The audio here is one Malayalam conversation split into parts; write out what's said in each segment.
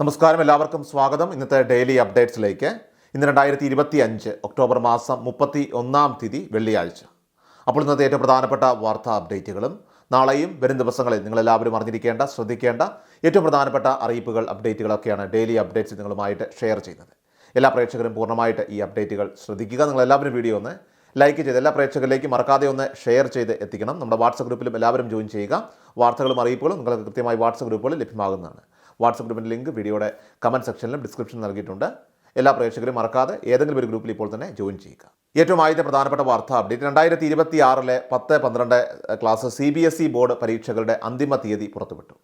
നമസ്കാരം. എല്ലാവർക്കും സ്വാഗതം. ഇന്നത്തെ ഡെയിലി അപ്ഡേറ്റ്സിലേക്ക്. ഇന്ന് രണ്ടായിരത്തി ഇരുപത്തി അഞ്ച് ഒക്ടോബർ മാസം മുപ്പത്തി ഒന്നാം തീയതി വെള്ളിയാഴ്ച. അപ്പോൾ ഇന്നത്തെ ഏറ്റവും പ്രധാനപ്പെട്ട വാർത്താ അപ്ഡേറ്റുകളും നാളെയും വരും ദിവസങ്ങളിൽ നിങ്ങളെല്ലാവരും അറിഞ്ഞിരിക്കേണ്ട ശ്രദ്ധിക്കേണ്ട ഏറ്റവും പ്രധാനപ്പെട്ട അറിയിപ്പുകൾ അപ്ഡേറ്റുകളൊക്കെയാണ് ഡെയിലി അപ്ഡേറ്റ്സ് നിങ്ങളുമായിട്ട് ഷെയർ ചെയ്യുന്നത്. എല്ലാ പ്രേക്ഷകരും പൂർണമായിട്ട് ഈ അപ്ഡേറ്റുകൾ ശ്രദ്ധിക്കുക. നിങ്ങളെല്ലാവരും വീഡിയോ ഒന്ന് ലൈക്ക് ചെയ്ത് എല്ലാ പ്രേക്ഷകരിലേക്കും മറക്കാതെ ഒന്ന് ഷെയർ ചെയ്ത് എത്തിക്കണം. നമ്മുടെ വാട്സപ്പ് ഗ്രൂപ്പിലും എല്ലാവരും ജോയിൻ ചെയ്യുക. വാർത്തകളും അറിയിപ്പുകളും നിങ്ങൾക്ക് കൃത്യമായി വാട്സപ്പ് ഗ്രൂപ്പുകളിൽ ലഭ്യമാകുന്നതാണ്. വാട്സപ്പ് ഗ്രൂപ്പിന്റെ ലിങ്ക് വീഡിയോയുടെ കമന്റ് സെക്ഷനിലും ഡിസ്ക്രിപ്ഷനിൽ നൽകിയിട്ടുണ്ട്. എല്ലാ പ്രേക്ഷകരും മറക്കാതെ ഏതെങ്കിലും ഒരു ഗ്രൂപ്പിൽ ഇപ്പോൾ തന്നെ ജോയിൻ ചെയ്യുക. ഏറ്റവും ആദ്യത്തെ പ്രധാനപ്പെട്ട വാർത്താ അപ്ഡേറ്റ് രണ്ടായിരത്തി ഇരുപത്തി ആറിലെ പത്ത് പന്ത്രണ്ട് class C B S E board പരീക്ഷകളുടെ അന്തിമ തീയതി പുറത്തുവിട്ടു.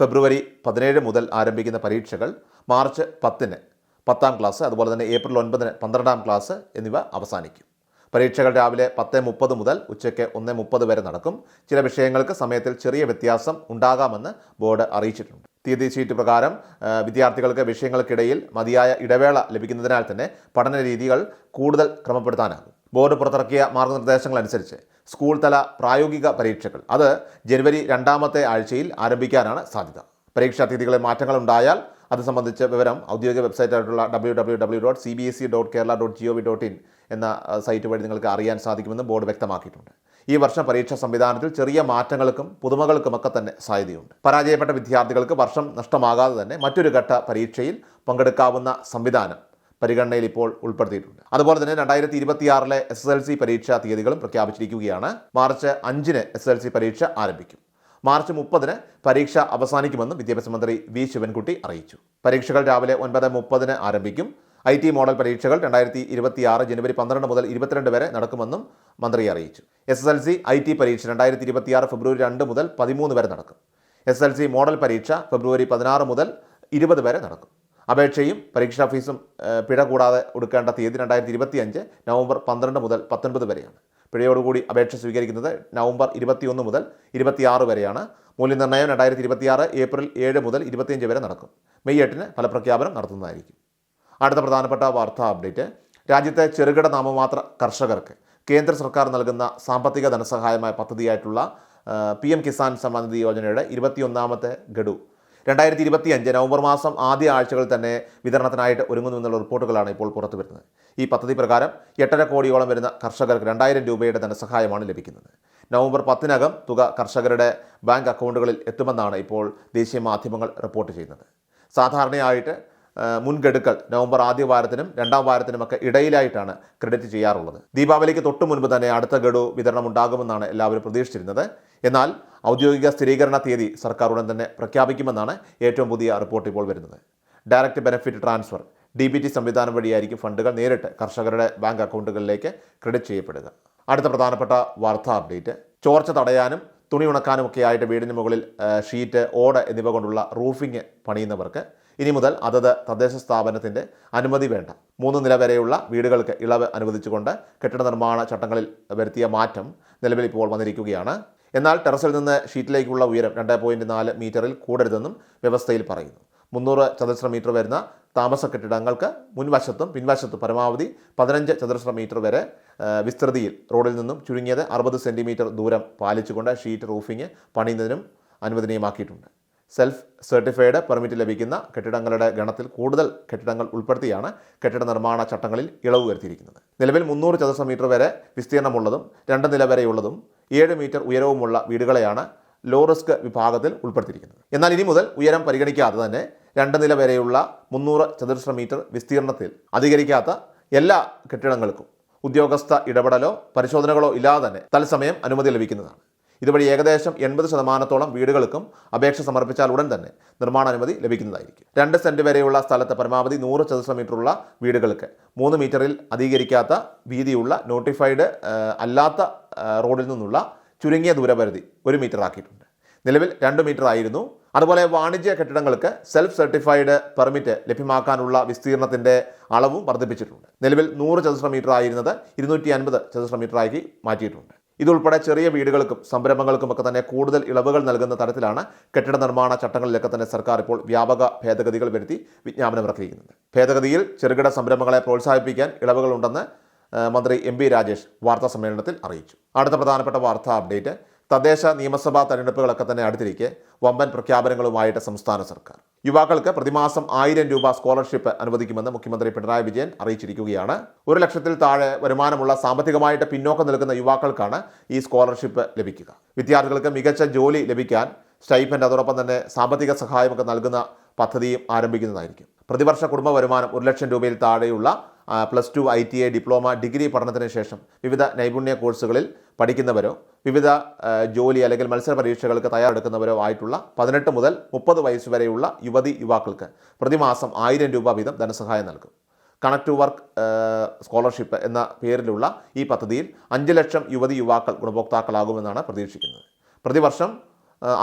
ഫെബ്രുവരി പതിനേഴ് മുതൽ ആരംഭിക്കുന്ന പരീക്ഷകൾ മാർച്ച് പത്തിന് പത്താം ക്ലാസ് അതുപോലെ തന്നെ ഏപ്രിൽ ഒൻപതിന് പന്ത്രണ്ടാം ക്ലാസ് എന്നിവ അവസാനിക്കും. പരീക്ഷകൾ രാവിലെ പത്ത് മുപ്പത് മുതൽ ഉച്ചയ്ക്ക് ഒന്ന് മുപ്പത് വരെ നടക്കും. ചില വിഷയങ്ങൾക്ക് സമയത്തിൽ ചെറിയ വ്യത്യാസം ഉണ്ടാകാമെന്ന് ബോർഡ് അറിയിച്ചിട്ടുണ്ട്. തീയതി ഷീറ്റ് പ്രകാരം വിദ്യാർത്ഥികൾക്ക് വിഷയങ്ങൾക്കിടയിൽ മതിയായ ഇടവേള ലഭിക്കുന്നതിനാൽ തന്നെ പഠന രീതികൾ കൂടുതൽ ക്രമപ്പെടുത്താനാകും. ബോർഡ് പുറത്തിറക്കിയ മാർഗനിർദ്ദേശങ്ങൾ അനുസരിച്ച് സ്കൂൾ തല പ്രായോഗിക പരീക്ഷകൾ അത് ജനുവരി രണ്ടാമത്തെ ആഴ്ചയിൽ ആരംഭിക്കാനാണ് സാധ്യത. പരീക്ഷാ തീയതികളിൽ മാറ്റങ്ങൾ ഉണ്ടായാൽ അത് സംബന്ധിച്ച വിവരം ഔദ്യോഗിക വെബ്സൈറ്റായിട്ടുള്ള W W W dot C B S E dot Kerala dot G O V dot in എന്ന സൈറ്റ് വഴി നിങ്ങൾക്ക് അറിയാൻ സാധിക്കുമെന്ന് ബോർഡ് വ്യക്തമാക്കിയിട്ടുണ്ട്. ഈ വർഷം പരീക്ഷാ സംവിധാനത്തിൽ ചെറിയ മാറ്റങ്ങൾക്കും പുതുമകൾക്കുമൊക്കെ തന്നെ സാധ്യതയുണ്ട്. പരാജയപ്പെട്ട വിദ്യാർത്ഥികൾക്ക് വർഷം നഷ്ടമാകാതെ തന്നെ മറ്റൊരു ഘട്ട പരീക്ഷയിൽ പങ്കെടുക്കാവുന്ന സംവിധാനം പരിഗണനയിൽ ഇപ്പോൾ ഉൾപ്പെടുത്തിയിട്ടുണ്ട്. അതുപോലെ തന്നെ രണ്ടായിരത്തി ഇരുപത്തിയാറിലെ എസ് എസ് എൽ സി പരീക്ഷാ തീയതികളും പ്രഖ്യാപിച്ചിരിക്കുകയാണ്. മാർച്ച് അഞ്ചിന് എസ് എൽ സി പരീക്ഷ ആരംഭിക്കും. മാർച്ച് മുപ്പതിന് പരീക്ഷ അവസാനിക്കുമെന്നും വിദ്യാഭ്യാസ മന്ത്രി വി. ശിവൻകുട്ടി അറിയിച്ചു. പരീക്ഷകൾ രാവിലെ ഒൻപത് മുപ്പതിന് ആരംഭിക്കും. ഐ ടി മോഡൽ പരീക്ഷകൾ രണ്ടായിരത്തി ഇരുപത്തിയാറ് ജനുവരി പന്ത്രണ്ട് മുതൽ ഇരുപത്തിരണ്ട് വരെ നടക്കുമെന്നും മന്ത്രി അറിയിച്ചു. S S L C I T പരീക്ഷ രണ്ടായിരത്തി ഇരുപത്തിയാറ് ഫെബ്രുവരി രണ്ട് മുതൽ പതിമൂന്ന് വരെ നടക്കും. എസ് എൽ സി മോഡൽ പരീക്ഷ ഫെബ്രുവരി പതിനാറ് മുതൽ ഇരുപത് വരെ നടക്കും. അപേക്ഷയും പരീക്ഷാ ഫീസും പിഴ കൂടാതെ കൊടുക്കേണ്ട തീയതി രണ്ടായിരത്തി ഇരുപത്തിയഞ്ച് നവംബർ പന്ത്രണ്ട് മുതൽ പത്തൊൻപത് വരെയാണ്. പിഴയോടുകൂടി അപേക്ഷ സ്വീകരിക്കുന്നത് നവംബർ ഇരുപത്തിയൊന്ന് മുതൽ ഇരുപത്തിയാറ് വരെയാണ്. മൂല്യനിർണയം രണ്ടായിരത്തി ഇരുപത്തിയാറ് ഏപ്രിൽ ഏഴ് മുതൽ ഇരുപത്തിയഞ്ച് വരെ നടക്കും. മെയ് എട്ടിന് ഫലപ്രഖ്യാപനം നടത്തുന്നതായിരിക്കും. അടുത്ത പ്രധാനപ്പെട്ട വാർത്താ അപ്ഡേറ്റ്. രാജ്യത്തെ ചെറുകിട നാമമാത്ര കർഷകർക്ക് കേന്ദ്ര സർക്കാർ നൽകുന്ന സാമ്പത്തിക ധനസഹായമായ പദ്ധതിയായിട്ടുള്ള പി എം കിസാൻ സമ്മാനിധി യോജനയുടെ ഇരുപത്തിയൊന്നാമത്തെ ഗഡു. രണ്ടായിരത്തി ഇരുപത്തി അഞ്ച് നവംബർ മാസം ആദ്യ ആഴ്ചകളിൽ തന്നെ വിതരണത്തിനായിട്ട് ഒരുങ്ങുന്നുവെന്നുള്ള റിപ്പോർട്ടുകളാണ് ഇപ്പോൾ പുറത്തു വരുന്നത്. ഈ പദ്ധതി പ്രകാരം എട്ടര കോടിയോളം വരുന്ന കർഷകർക്ക് രണ്ടായിരം രൂപയുടെ ധനസഹായമാണ് ലഭിക്കുന്നത്. നവംബർ പത്തിനകം തുക കർഷകരുടെ ബാങ്ക് അക്കൗണ്ടുകളിൽ എത്തുമെന്നാണ് ഇപ്പോൾ ദേശീയ മാധ്യമങ്ങൾ റിപ്പോർട്ട് ചെയ്യുന്നത്. സാധാരണയായിട്ട് ആ, മുൻഗഡുക്കൾ നവംബർ ആദ്യ വാരത്തിനും രണ്ടാം വാരത്തിനുമൊക്കെ ഇടയിലായിട്ടാണ് ക്രെഡിറ്റ് ചെയ്യാറുള്ളത്. ദീപാവലിക്ക് തൊട്ടു മുൻപ് തന്നെ അടുത്ത ഗഡു വിതരണം ഉണ്ടാകുമെന്നാണ് എല്ലാവരും പ്രതീക്ഷിച്ചിരുന്നത്. എന്നാൽ ഔദ്യോഗിക സ്ഥിരീകരണ തീയതി സർക്കാർ ഉടൻ തന്നെ പ്രഖ്യാപിക്കുമെന്നാണ് ഏറ്റവും പുതിയ റിപ്പോർട്ട് ഇപ്പോൾ വരുന്നത്. Direct benefit transfer D B T സംവിധാനം വഴിയായിരിക്കും ഫണ്ടുകൾ നേരിട്ട് കർഷകരുടെ ബാങ്ക് അക്കൗണ്ടുകളിലേക്ക് ക്രെഡിറ്റ് ചെയ്യപ്പെടുക. അടുത്ത പ്രധാനപ്പെട്ട വാർത്താ അപ്ഡേറ്റ് ചോർച്ച തടയാനും തുണി ഉണക്കാനും ഒക്കെ ആയിട്ട് വീടിന് മുകളിൽ ഷീറ്റ് ഓട് എന്നിവ കൊണ്ടുള്ള റൂഫിംഗ് പണിയുന്നവർക്ക് ഇനി മുതൽ അതത് തദ്ദേശ സ്ഥാപനത്തിന്റെ അനുമതി വേണ്ട. മൂന്ന് നില വരെയുള്ള വീടുകൾക്ക് ഇളവ് അനുവദിച്ചുകൊണ്ട് കെട്ടിട നിർമ്മാണ ചട്ടങ്ങളിൽ വരുത്തിയ മാറ്റം നിലവിൽ ഇപ്പോൾ വന്നിരിക്കുകയാണ്. എന്നാൽ ടെറസിൽ നിന്ന് ഷീറ്റിലേക്കുള്ള ഉയരം രണ്ട് പോയിന്റ് നാല് മീറ്ററിൽ കൂടരുതെന്നും വ്യവസ്ഥയിൽ പറയുന്നു. മുന്നൂറ് ചതുരശ്ര മീറ്റർ വരുന്ന താമസ കെട്ടിടങ്ങൾക്ക് മുൻവശത്തും പിൻവശത്തും പരമാവധി പതിനഞ്ച് ചതുരശ്ര മീറ്റർ വരെ വിസ്തൃതിയിൽ റോഡിൽ നിന്നും ചുരുങ്ങിയത് അറുപത് സെന്റിമീറ്റർ ദൂരം പാലിച്ചുകൊണ്ട് ഷീറ്റ് റൂഫിംഗ് പണിയുന്നതിനും അനുവദനീയമാക്കിയിട്ടുണ്ട്. സെൽഫ് സർട്ടിഫൈഡ് പെർമിറ്റ് ലഭിക്കുന്ന കെട്ടിടങ്ങളുടെ ഗണത്തിൽ കൂടുതൽ കെട്ടിടങ്ങൾ ഉൾപ്പെടുത്തിയാണ് കെട്ടിട നിർമ്മാണ ചട്ടങ്ങളിൽ ഇളവ് വരുത്തിയിരിക്കുന്നത്. നിലവിൽ മുന്നൂറ് ചതുരശ്ര മീറ്റർ വരെ വിസ്തീർണമുള്ളതും രണ്ട് നില വരെയുള്ളതും ഏഴ് മീറ്റർ ഉയരവുമുള്ള വീടുകളെയാണ് ലോ റിസ്ക് വിഭാഗത്തിൽ ഉൾപ്പെടുത്തിയിരിക്കുന്നത്. എന്നാൽ ഇനി മുതൽ ഉയരം പരിഗണിക്കാതെ തന്നെ രണ്ട് നില വരെയുള്ള മുന്നൂറ് ചതുരശ്ര മീറ്റർ വിസ്തീർണത്തിൽ അധികരിക്കാത്ത എല്ലാ കെട്ടിടങ്ങൾക്കും ഉദ്യോഗസ്ഥ ഇടപെടലോ പരിശോധനകളോ ഇല്ലാതെ തന്നെ തത്സമയം അനുമതി ലഭിക്കുന്നതാണ്. ഇതുവഴി ഏകദേശം എൺപത് ശതമാനത്തോളം വീടുകൾക്കും അപേക്ഷ സമർപ്പിച്ചാൽ ഉടൻ തന്നെ നിർമ്മാണാനുമതി ലഭിക്കുന്നതായിരിക്കും. രണ്ട് സെന്റ് വരെയുള്ള സ്ഥലത്ത് പരമാവധി നൂറ് ചതുരശ്ര മീറ്ററുള്ള വീടുകൾക്ക് മൂന്ന് മീറ്ററിൽ അധികരിക്കാത്ത വീതിയുള്ള നോട്ടിഫൈഡ് അല്ലാത്ത റോഡിൽ നിന്നുള്ള ചുരുങ്ങിയ ദൂരപരിധി ഒരു മീറ്റർ ആക്കിയിട്ടുണ്ട് നിലവിൽ രണ്ട് മീറ്റർ ആയിരുന്നു അതുപോലെ വാണിജ്യ കെട്ടിടങ്ങൾക്ക് സെൽഫ് സർട്ടിഫൈഡ് പെർമിറ്റ് ലഭ്യമാക്കാനുള്ള വിസ്തീർണത്തിന്റെ അളവും വർദ്ധിപ്പിച്ചിട്ടുണ്ട്. നിലവിൽ നൂറ് ചതുശ്ര മീറ്റർ ആയിരുന്നത് ഇരുന്നൂറ്റി അൻപത് ചതുശ്ര മീറ്ററാക്കി മാറ്റിയിട്ടുണ്ട്. ഇതുൾപ്പെടെ ചെറിയ വീടുകൾക്കും സംരംഭങ്ങൾക്കും ഒക്കെ തന്നെ കൂടുതൽ ഇളവുകൾ നൽകുന്ന തരത്തിലാണ് കെട്ടിട നിർമ്മാണ ചട്ടങ്ങളിലൊക്കെ തന്നെ സർക്കാർ ഇപ്പോൾ വ്യാപക ഭേദഗതികൾ വരുത്തി വിജ്ഞാപനം ഇറക്കിയിരിക്കുന്നത്. ഭേദഗതിയിൽ ചെറുകിട സംരംഭങ്ങളെ പ്രോത്സാഹിപ്പിക്കാൻ ഇളവുകളുണ്ടെന്ന് മന്ത്രി എം ബി രാജേഷ് വാർത്താ സമ്മേളനത്തിൽ അറിയിച്ചു. അടുത്ത പ്രധാനപ്പെട്ട വാർത്താ അപ്ഡേറ്റ് തദ്ദേശ നിയമസഭാ തെരഞ്ഞെടുപ്പുകളൊക്കെ തന്നെ അടുത്തിരിക്കെ വമ്പൻ പ്രഖ്യാപനങ്ങളുമായിട്ട് സംസ്ഥാന സർക്കാർ. യുവാക്കൾക്ക് പ്രതിമാസം ആയിരം രൂപ സ്കോളർഷിപ്പ് അനുവദിക്കുമെന്ന് മുഖ്യമന്ത്രി പിണറായി വിജയൻ അറിയിച്ചിരിക്കുകയാണ്. ഒരു ലക്ഷത്തിൽ താഴെ വരുമാനമുള്ള സാമ്പത്തികമായിട്ട് പിന്നോക്കം നിൽക്കുന്ന യുവാക്കൾക്കാണ് ഈ സ്കോളർഷിപ്പ് ലഭിക്കുക. വിദ്യാർത്ഥികൾക്ക് മികച്ച ജോലി ലഭിക്കാൻ സ്റ്റൈപ്പൻഡ് അതോടൊപ്പം തന്നെ സാമ്പത്തിക സഹായമൊക്കെ നൽകുന്ന പദ്ധതിയും ആരംഭിക്കുന്നതായിരിക്കും. പ്രതിവർഷ കുടുംബ വരുമാനം ഒരു ലക്ഷം രൂപയിൽ താഴെയുള്ള plus two I T I diploma degree പഠനത്തിന് ശേഷം വിവിധ നൈപുണ്യ കോഴ്സുകളിൽ പഠിക്കുന്നവരോ വിവിധ ജോലി അല്ലെങ്കിൽ മത്സര പരീക്ഷകൾക്ക് തയ്യാറെടുക്കുന്നവരോ ആയിട്ടുള്ള പതിനെട്ട് മുതൽ മുപ്പത് വയസ്സ് വരെയുള്ള യുവതി യുവാക്കൾക്ക് പ്രതിമാസം ആയിരം രൂപ വീതം ധനസഹായം നൽകും. കണക്ട് ടു വർക്ക് സ്കോളർഷിപ്പ് എന്ന പേരിലുള്ള ഈ പദ്ധതിയിൽ അഞ്ച് ലക്ഷം യുവതി യുവാക്കൾ ഗുണഭോക്താക്കളാകുമെന്നാണ് പ്രതീക്ഷിക്കുന്നത്. പ്രതിവർഷം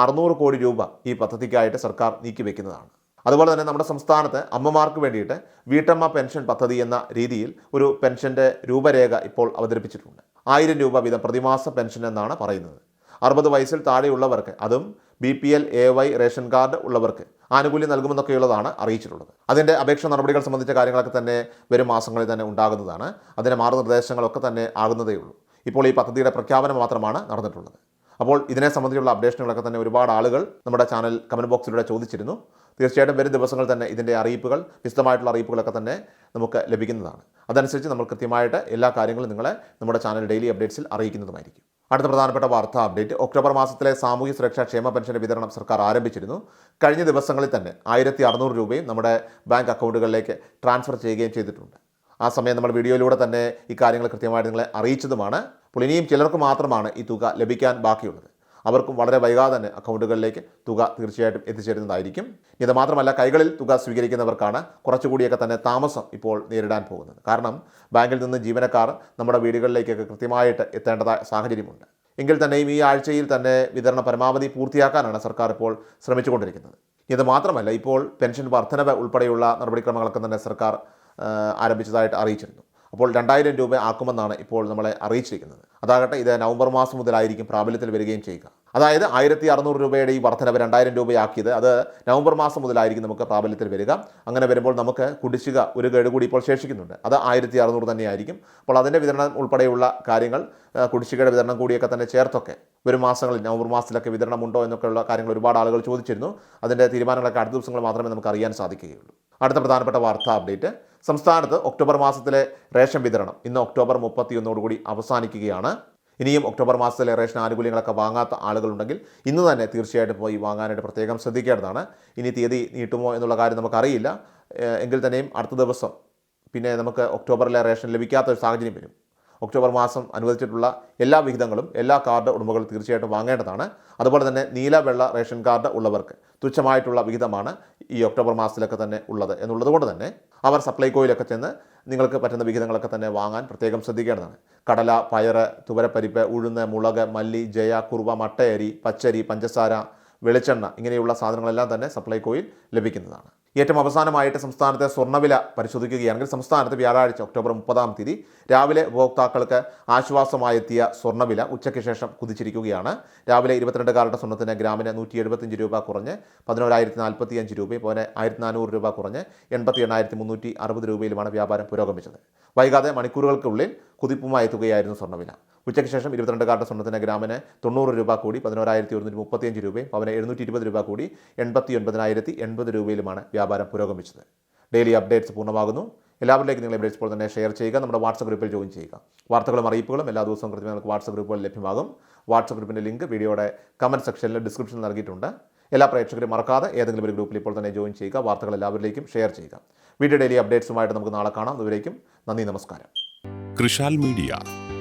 അറുന്നൂറ് കോടി രൂപ ഈ പദ്ധതിക്കായിട്ട് സർക്കാർ നീക്കിവെക്കുന്നതാണ്. അതുപോലെ തന്നെ നമ്മുടെ സംസ്ഥാനത്ത് അമ്മമാർക്ക് വേണ്ടിയിട്ട് വീട്ടമ്മ പെൻഷൻ പദ്ധതി എന്ന രീതിയിൽ ഒരു പെൻഷന്റെ രൂപരേഖ ഇപ്പോൾ അവതരിപ്പിച്ചിട്ടുണ്ട്. ആയിരം രൂപ വീതം പ്രതിമാസ പെൻഷൻ എന്നാണ് പറയുന്നത്. അറുപത് വയസ്സിൽ താഴെയുള്ളവർക്ക് അതും B P L A Y ration card ഉള്ളവർക്ക് ആനുകൂല്യം നൽകുമെന്നൊക്കെയുള്ളതാണ് അറിയിച്ചിട്ടുള്ളത്. അതിന്റെ അപേക്ഷ നടപടികൾ സംബന്ധിച്ച കാര്യങ്ങളൊക്കെ തന്നെ വരും മാസങ്ങളിൽ തന്നെ ഉണ്ടാകുന്നതാണ്. അതിന്റെ മാർഗനിർദ്ദേശങ്ങളൊക്കെ തന്നെ ആകുന്നതേ ഉള്ളൂ ഇപ്പോൾ ഈ പദ്ധതിയുടെ പ്രഖ്യാപനം മാത്രമാണ് നടന്നിട്ടുള്ളത്. അപ്പോൾ ഇതിനെ സംബന്ധിച്ചുള്ള അപ്ഡേഷനുകളൊക്കെ തന്നെ ഒരുപാട് ആളുകൾ നമ്മുടെ ചാനൽ കമന്റ് ബോക്സിലൂടെ ചോദിച്ചിരുന്നു. തീർച്ചയായിട്ടും വരും ദിവസങ്ങൾ തന്നെ ഇതിന്റെ അറിയിപ്പുകൾ വിശദമായിട്ടുള്ള അറിയിപ്പുകളൊക്കെ തന്നെ നമുക്ക് ലഭിക്കുന്നതാണ്. അതനുസരിച്ച് നമ്മൾ കൃത്യമായിട്ട് എല്ലാ കാര്യങ്ങളും നിങ്ങളെ നമ്മുടെ ചാനൽ ഡെയിലി അപ്ഡേറ്റ്സിൽ അറിയിക്കുന്നതുമായിരിക്കും. അടുത്ത പ്രധാനപ്പെട്ട വാർത്താ അപ്ഡേറ്റ്. ഒക്ടോബർ മാസത്തിലെ സാമൂഹ്യ സുരക്ഷാ ക്ഷേമ പെൻഷന്റെ വിതരണം സർക്കാർ ആരംഭിച്ചിരുന്നു. കഴിഞ്ഞ ദിവസങ്ങളിൽ തന്നെ ആയിരത്തി അറുന്നൂറ് രൂപയും നമ്മുടെ ബാങ്ക് അക്കൗണ്ടുകളിലേക്ക് ട്രാൻസ്ഫർ ചെയ്യുകയും ചെയ്തിട്ടുണ്ട്. ആ സമയം നമ്മൾ വീഡിയോയിലൂടെ തന്നെ ഇക്കാര്യങ്ങൾ കാര്യങ്ങൾ കൃത്യമായിട്ട് നിങ്ങളെ അറിയിച്ചതുമാണ്. അപ്പോൾ ഇനിയും ചിലർക്ക് മാത്രമാണ് ഈ തുക ലഭിക്കാൻ ബാക്കിയുള്ളത്. അവർക്കും വളരെ വൈകാതെ തന്നെ അക്കൗണ്ടുകളിലേക്ക് തുക തീർച്ചയായിട്ടും എത്തിച്ചേരുന്നതായിരിക്കും. ഇത് മാത്രമല്ല കൈകളിൽ തുക സ്വീകരിക്കുന്നവർക്കാണ് കുറച്ചുകൂടിയൊക്കെ തന്നെ താമസം ഇപ്പോൾ നേരിടാൻ പോകുന്നത്. കാരണം ബാങ്കിൽ നിന്ന് ജീവനക്കാർ നമ്മുടെ വീടുകളിലേക്കൊക്കെ കൃത്യമായിട്ട് എത്തേണ്ടതായ സാഹചര്യമുണ്ട്. എങ്കിൽ തന്നെയും ഈ ആഴ്ചയിൽ തന്നെ വിതരണം പരമാവധി പൂർത്തിയാക്കാനാണ് സർക്കാർ ഇപ്പോൾ ശ്രമിച്ചുകൊണ്ടിരിക്കുന്നത്. ഇത് മാത്രമല്ല ഇപ്പോൾ പെൻഷൻ വർധനവ് ഉൾപ്പെടെയുള്ള നടപടിക്രമങ്ങളൊക്കെ തന്നെ സർക്കാർ ആരംഭിച്ചതായിട്ട് അറിയിച്ചിരുന്നു. അപ്പോൾ രണ്ടായിരം രൂപ ആക്കുമെന്നാണ് ഇപ്പോൾ നമ്മളെ അറിയിച്ചിരിക്കുന്നത്. അതാകട്ടെ ഇത് നവംബർ മാസം മുതലായിരിക്കും പ്രാബല്യത്തിൽ വരികയും ചെയ്യുക. അതായത് ആയിരത്തി അറുന്നൂറ് രൂപയുടെ ഈ വർധനവ് രണ്ടായിരം രൂപയാക്കിയത് അത് നവംബർ മാസം മുതലായിരിക്കും നമുക്ക് പ്രാബല്യത്തിൽ വരിക. അങ്ങനെ വരുമ്പോൾ നമുക്ക് കുടിശ്ശിക ഒരു ഗഡു കൂടി ഇപ്പോൾ ശേഷിക്കുന്നുണ്ട്. അത് ആയിരത്തി അറുന്നൂറ് തന്നെയായിരിക്കും. അപ്പോൾ അതിന്റെ വിതരണം ഉൾപ്പെടെയുള്ള കാര്യങ്ങൾ കുടിശ്ശികയുടെ വിതരണം കൂടിയൊക്കെ തന്നെ ചേർത്തൊക്കെ വരും മാസങ്ങളിൽ നവംബർ മാസത്തിലൊക്കെ വിതരണം ഉണ്ടോ എന്നൊക്കെയുള്ള കാര്യങ്ങൾ ഒരുപാട് ആളുകൾ ചോദിച്ചിരുന്നു. അതിന്റെ തീരുമാനങ്ങളൊക്കെ അടുത്ത ദിവസങ്ങൾ മാത്രമേ നമുക്ക് അറിയാൻ സാധിക്കുകയുള്ളൂ. അടുത്ത പ്രധാനപ്പെട്ട വാർത്താ അപ്ഡേറ്റ്. സംസ്ഥാനത്ത് ഒക്ടോബർ മാസത്തിലെ റേഷൻ വിതരണം ഇന്ന് ഒക്ടോബർ മുപ്പത്തിയൊന്നോടുകൂടി അവസാനിക്കുകയാണ്. ഇനിയും ഒക്ടോബർ മാസത്തിലെ റേഷൻ ആനുകൂല്യങ്ങളൊക്കെ വാങ്ങാത്ത ആളുകളുണ്ടെങ്കിൽ ഇന്ന് തന്നെ തീർച്ചയായിട്ടും പോയി വാങ്ങാനായിട്ട് പ്രത്യേകം ശ്രദ്ധിക്കേണ്ടതാണ്. ഇനി തീയതി നീട്ടുമോ എന്നുള്ള കാര്യം നമുക്കറിയില്ല. എങ്കിൽ തന്നെയും അടുത്ത ദിവസം പിന്നെ നമുക്ക് ഒക്ടോബറിലെ റേഷൻ ലഭിക്കാത്ത ഒരു സാഹചര്യം വരും. ഒക്ടോബർ മാസം അനുവദിച്ചിട്ടുള്ള എല്ലാ വിഹിതങ്ങളും എല്ലാ കാർഡ് ഉടമകൾ തീർച്ചയായിട്ടും വാങ്ങേണ്ടതാണ്. അതുപോലെ തന്നെ നീല വെള്ള റേഷൻ കാർഡ് ഉള്ളവർക്ക് തുച്ഛമായിട്ടുള്ള വിഹിതമാണ് ഈ ഒക്ടോബർ മാസത്തിലൊക്കെ തന്നെ ഉള്ളത് എന്നുള്ളത് കൊണ്ട് തന്നെ അവർ സപ്ലൈകോയിലൊക്കെ ചെന്ന് നിങ്ങൾക്ക് പറ്റുന്ന വിഹിതങ്ങളൊക്കെ തന്നെ വാങ്ങാൻ പ്രത്യേകം ശ്രദ്ധിക്കേണ്ടതാണ്. കടല പയറ് തുവരപ്പരിപ്പ് ഉഴുന്ന് മുളക് മല്ലി ജയ കുറുവ മട്ടയരി പച്ചരി പഞ്ചസാര വെളിച്ചെണ്ണ ഇങ്ങനെയുള്ള സാധനങ്ങളെല്ലാം തന്നെ സപ്ലൈകോയിൽ ലഭിക്കുന്നതാണ്. ഏറ്റവും അവസാനമായിട്ട് സംസ്ഥാനത്തെ സ്വർണവില പരിശോധിക്കുകയാണെങ്കിൽ സംസ്ഥാനത്ത് വ്യാഴാഴ്ച ഒക്ടോബർ മുപ്പതാം തീയതി രാവിലെ ഉപഭോക്താക്കൾക്ക് ആശ്വാസമായെത്തിയ സ്വർണവില ഉച്ചയ്ക്ക് ശേഷം കുതിച്ചിരിക്കുകയാണ്. രാവിലെ ഇരുപത്തിരണ്ട് കാരറ്റ് സ്വർണത്തിന് ഗ്രാമിന് നൂറ്റി രൂപ കുറഞ്ഞ് പതിനോരായിരത്തി നാൽപ്പത്തി അഞ്ച് രൂപയും പോലെ ആയിരത്തി നാനൂറ് രൂപ കുറഞ്ഞ് എൺപത്തി എണ്ണായിരത്തി മുന്നൂറ്റി അറുപത് രൂപയിലുമാണ് വ്യാപാരം പുരോഗമിച്ചത്. വൈകാതെ മണിക്കൂറുകൾക്കുള്ളിൽ കുതിപ്പുമായി എത്തുകയായിരുന്നു സ്വർണവില. ഉച്ചയ്ക്ക് ശേഷം ഇരുപത്തിരണ്ട് കാരറ്റ് സ്വർണത്തിന് ഗ്രാമിന് തൊണ്ണൂറ് രൂപ കൂടി പതിനോരായിരത്തി ഒരുന്നൂറ്റി മുപ്പത്തിയഞ്ച് രൂപയും പവന് എഴുന്നൂറ്റി ഇരുപത് രൂപ കൂടി എൺപത്തി ഒൻപതിനായിരത്തി എൺപത് രൂപയിലുമാണ് വ്യാപാരം പുരോഗമിച്ചത്. ഡെയിലി അപ്ഡേറ്റ്സ് പൂർണമാകുന്നു. എല്ലാവരിലേക്കും നിങ്ങൾ ഇവിടെ ഇപ്പോൾ തന്നെ ഷെയർ ചെയ്യുക നമ്മുടെ വാട്സപ്പ് ഗ്രൂപ്പിൽ ജോയിൻ ചെയ്യുക. വാർത്തകളും അറിയിപ്പുകളും എല്ലാ ദിവസവും കൃത്യമായി നിങ്ങൾക്ക് വാട്സപ്പ് ഗ്രൂപ്പുകൾ ലഭ്യമാകും. വാട്സപ്പ് ഗ്രൂപ്പിന്റെ ലിങ്ക് വീഡിയോയുടെ കമന്റ് സെക്ഷനിൽ ഡിസ്ക്രിപ്ഷനിൽ നൽകിയിട്ടുണ്ട്. എല്ലാ പ്രേക്ഷകരും മറക്കാതെ ഏതെങ്കിലും ഒരു ഗ്രൂപ്പിൽ ഇപ്പോൾ തന്നെ ജോയിൻ ചെയ്യുക വാർത്തകൾ എല്ലാവരിലേക്കും ഷെയർ ചെയ്യുക. വീഡിയോ ഡെയിലി അപ്ഡേറ്റ്സുമായിട്ട് നമുക്ക് നാളെ കാണാം. അതുവരേക്കും നന്ദി നമസ്കാരം. കൃഷാൽ മീഡിയ